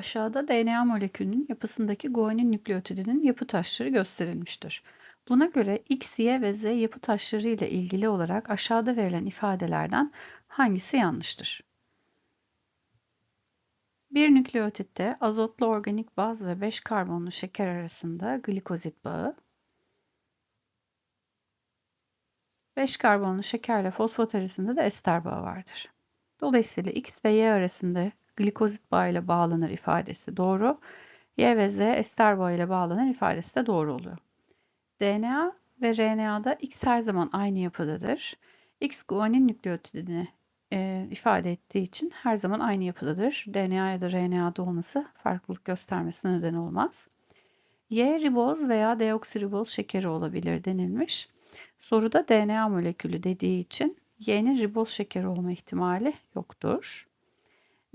Aşağıda DNA molekülünün yapısındaki guanin nükleotidinin yapı taşları gösterilmiştir. Buna göre X, Y ve Z yapı taşları ile ilgili olarak aşağıda verilen ifadelerden hangisi yanlıştır? Bir nükleotitte azotlu organik baz ve 5 karbonlu şeker arasında glikozit bağı, 5 karbonlu şekerle fosfat arasında da ester bağı vardır. Dolayısıyla X ve Y arasında glikozit bağıyla bağlanır ifadesi doğru. Y ve Z ester bağıyla bağlanır ifadesi de doğru oluyor. DNA ve RNA'da X her zaman aynı yapıdadır. X guanin nükleotidini e, ifade ettiği için her zaman aynı yapıdadır. DNA ya da RNA'da olması farklılık göstermesine neden olmaz. Y riboz veya deoksiriboz şekeri olabilir denilmiş. Soruda DNA molekülü dediği için Y'nin riboz şekeri olma ihtimali yoktur.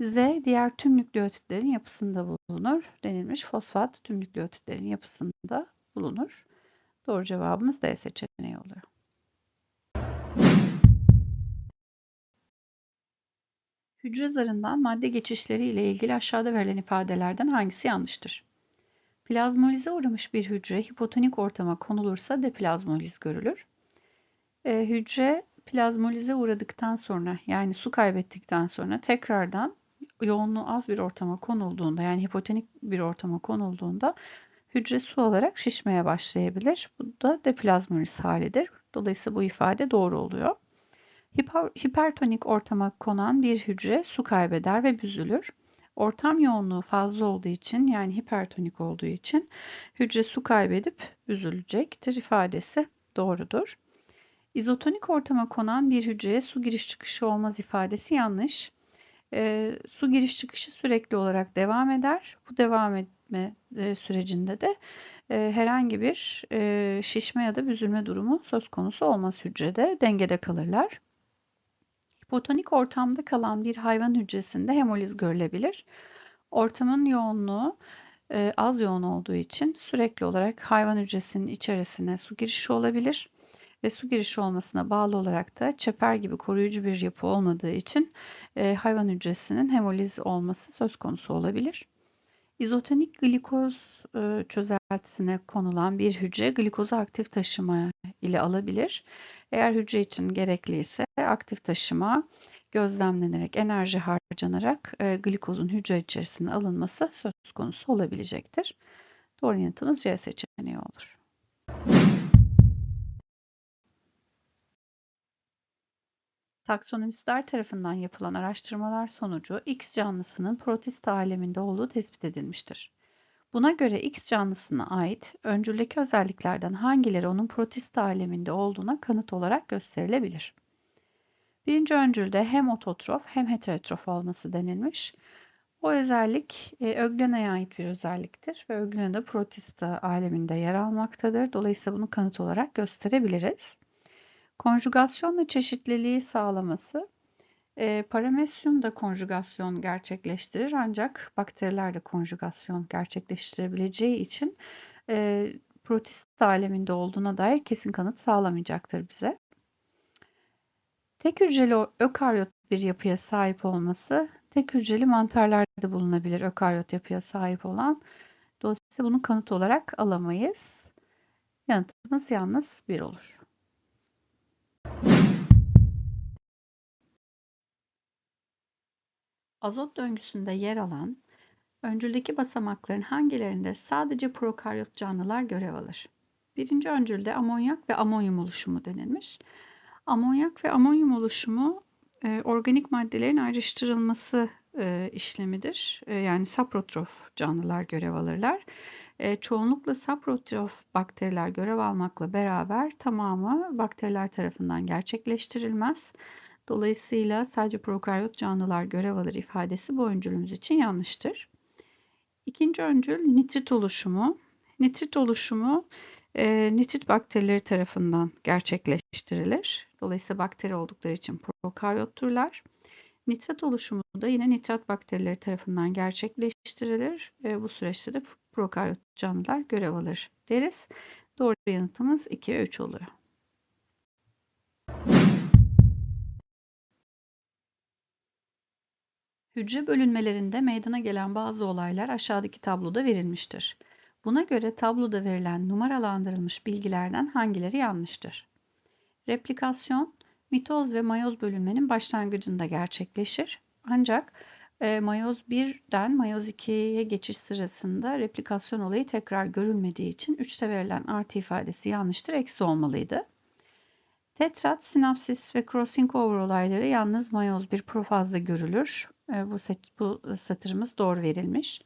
Z diğer tüm nükleotitlerin yapısında bulunur denilmiş. Fosfat tüm nükleotitlerin yapısında bulunur. Doğru cevabımız D seçeneği oluyor. Hücre zarından madde geçişleri ile ilgili aşağıda verilen ifadelerden hangisi yanlıştır? Plazmolize uğramış bir hücre hipotonik ortama konulursa deplazmoliz görülür. E, hücre plazmolize uğradıktan sonra yani su kaybettikten sonra tekrardan yoğunluğu az bir ortama konulduğunda yani hipotonik bir ortama konulduğunda hücre su olarak şişmeye başlayabilir. Bu da deplazmoliz halidir. Dolayısıyla bu ifade doğru oluyor. Hiper, hipertonik ortama konan bir hücre su kaybeder ve büzülür. Ortam yoğunluğu fazla olduğu için yani hipertonik olduğu için hücre su kaybedip büzülecektir ifadesi doğrudur. İzotonik ortama konan bir hücreye su giriş çıkışı olmaz ifadesi yanlış. E, su giriş çıkışı sürekli olarak devam eder. Bu devam etme e, sürecinde de e, herhangi bir e, şişme ya da büzülme durumu söz konusu olmaz hücrede. Dengede kalırlar. Hipotonik ortamda kalan bir hayvan hücresinde hemoliz görülebilir. Ortamın yoğunluğu e, az yoğun olduğu için sürekli olarak hayvan hücresinin içerisine su girişi olabilir ve su girişi olmasına bağlı olarak da çeper gibi koruyucu bir yapı olmadığı için e, hayvan hücresinin hemoliz olması söz konusu olabilir. İzotonik glikoz e, çözeltisine konulan bir hücre glikozu aktif taşıma ile alabilir. Eğer hücre için gerekliyse aktif taşıma gözlemlenerek, enerji harcanarak e, glikozun hücre içerisine alınması söz konusu olabilecektir. Doğru yanıtımız C seçeneği olur. Taksonomistler tarafından yapılan araştırmalar sonucu X canlısının protist aleminde olduğu tespit edilmiştir. Buna göre X canlısına ait öncüldeki özelliklerden hangileri onun protist aleminde olduğuna kanıt olarak gösterilebilir? Birinci öncülde hem ototrof hem heterotrof olması denilmiş. Bu özellik e, Öglena'ya ait bir özelliktir ve Öglena da protista aleminde yer almaktadır. Dolayısıyla bunu kanıt olarak gösterebiliriz. Konjugasyonla çeşitliliği sağlaması e, paramesyum da konjugasyon gerçekleştirir ancak bakteriler de konjugasyon gerçekleştirebileceği için e, protist aleminde olduğuna dair kesin kanıt sağlamayacaktır bize. Tek hücreli ökaryot bir yapıya sahip olması tek hücreli mantarlarda bulunabilir ökaryot yapıya sahip olan. Dolayısıyla bunu kanıt olarak alamayız. Yanıtımız yalnız bir olur. Azot döngüsünde yer alan öncüldeki basamakların hangilerinde sadece prokaryot canlılar görev alır? Birinci öncülde amonyak ve amonyum oluşumu denilmiş. Amonyak ve amonyum oluşumu e, organik maddelerin ayrıştırılması e, işlemidir. E, yani saprotrof canlılar görev alırlar. E, çoğunlukla saprotrof bakteriler görev almakla beraber tamamı bakteriler tarafından gerçekleştirilmez. Dolayısıyla sadece prokaryot canlılar görev alır ifadesi bu öncülümüz için yanlıştır. İkinci öncül nitrit oluşumu. Nitrit oluşumu e, nitrit bakterileri tarafından gerçekleştirilir. Dolayısıyla bakteri oldukları için prokaryotturlar. Nitrat oluşumu da yine nitrat bakterileri tarafından gerçekleştirilir. E, bu süreçte de prokaryot canlılar görev alır deriz. Doğru yanıtımız 2 ve 3 oluyor. Hücre bölünmelerinde meydana gelen bazı olaylar aşağıdaki tabloda verilmiştir. Buna göre tabloda verilen numaralandırılmış bilgilerden hangileri yanlıştır? Replikasyon, mitoz ve mayoz bölünmenin başlangıcında gerçekleşir. Ancak e, mayoz 1'den mayoz 2'ye geçiş sırasında replikasyon olayı tekrar görülmediği için 3'te verilen artı ifadesi yanlıştır, eksi olmalıydı. Tetrat, sinapsis ve crossing over olayları yalnız mayoz 1 profazda görülür. E, bu, bu satırımız doğru verilmiş.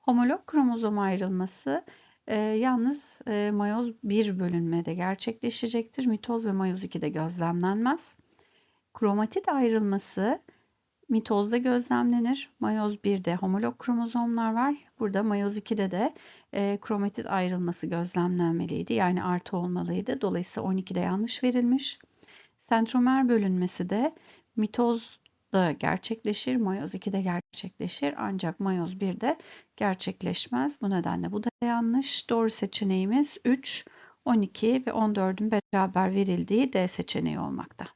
Homolog kromozom ayrılması e, yalnız e, mayoz 1 bölünmede gerçekleşecektir. Mitoz ve mayoz 2'de gözlemlenmez. Kromatit ayrılması mitozda gözlemlenir. Mayoz 1'de homolog kromozomlar var. Burada mayoz 2'de de e, kromatit ayrılması gözlemlenmeliydi. Yani artı olmalıydı. Dolayısıyla 12'de yanlış verilmiş. Sentromer bölünmesi de mitozda gerçekleşir. Mayoz 2'de gerçekleşir. Ancak mayoz 1'de gerçekleşmez. Bu nedenle bu da yanlış. Doğru seçeneğimiz 3, 12 ve 14'ün beraber verildiği D seçeneği olmakta.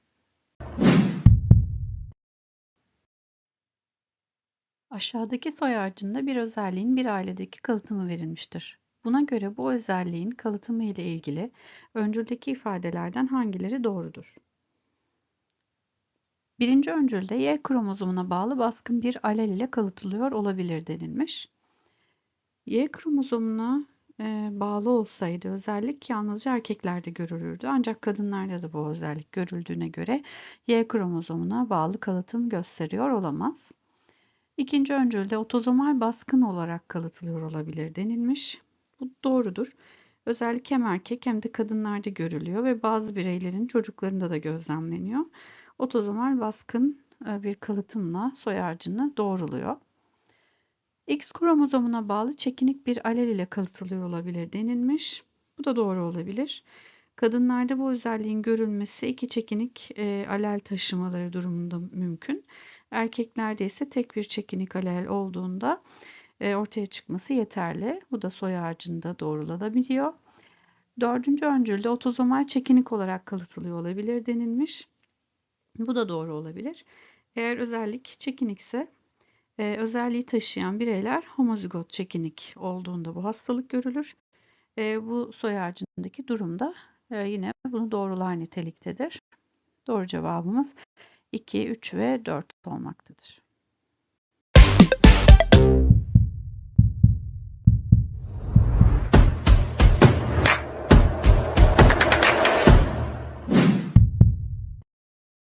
Aşağıdaki soy ağacında bir özelliğin bir ailedeki kalıtımı verilmiştir. Buna göre bu özelliğin kalıtımı ile ilgili öncüldeki ifadelerden hangileri doğrudur? Birinci öncülde Y kromozomuna bağlı baskın bir alel ile kalıtılıyor olabilir denilmiş. Y kromozomuna e, bağlı olsaydı özellik yalnızca erkeklerde görülürdü. Ancak kadınlarda da bu özellik görüldüğüne göre Y kromozomuna bağlı kalıtım gösteriyor olamaz. İkinci öncülde otozomal baskın olarak kalıtılıyor olabilir denilmiş. Bu doğrudur. Özellik hem erkek hem de kadınlarda görülüyor ve bazı bireylerin çocuklarında da gözlemleniyor. Otozomal baskın e, bir kalıtımla soy ağacını doğruluyor. X kromozomuna bağlı çekinik bir alel ile kalıtılıyor olabilir denilmiş. Bu da doğru olabilir. Kadınlarda bu özelliğin görülmesi iki çekinik e, alel taşımaları durumunda mümkün. Erkeklerde ise tek bir çekinik alel olduğunda e, ortaya çıkması yeterli. Bu da soy ağacında doğrulanabiliyor. Dördüncü öncülde otozomal çekinik olarak kalıtılıyor olabilir denilmiş. Bu da doğru olabilir. Eğer özellik çekinikse e, özelliği taşıyan bireyler homozigot çekinik olduğunda bu hastalık görülür. E, bu soy ağacındaki durumda yine bunu doğrular niteliktedir. Doğru cevabımız 2, 3 ve 4 olmaktadır.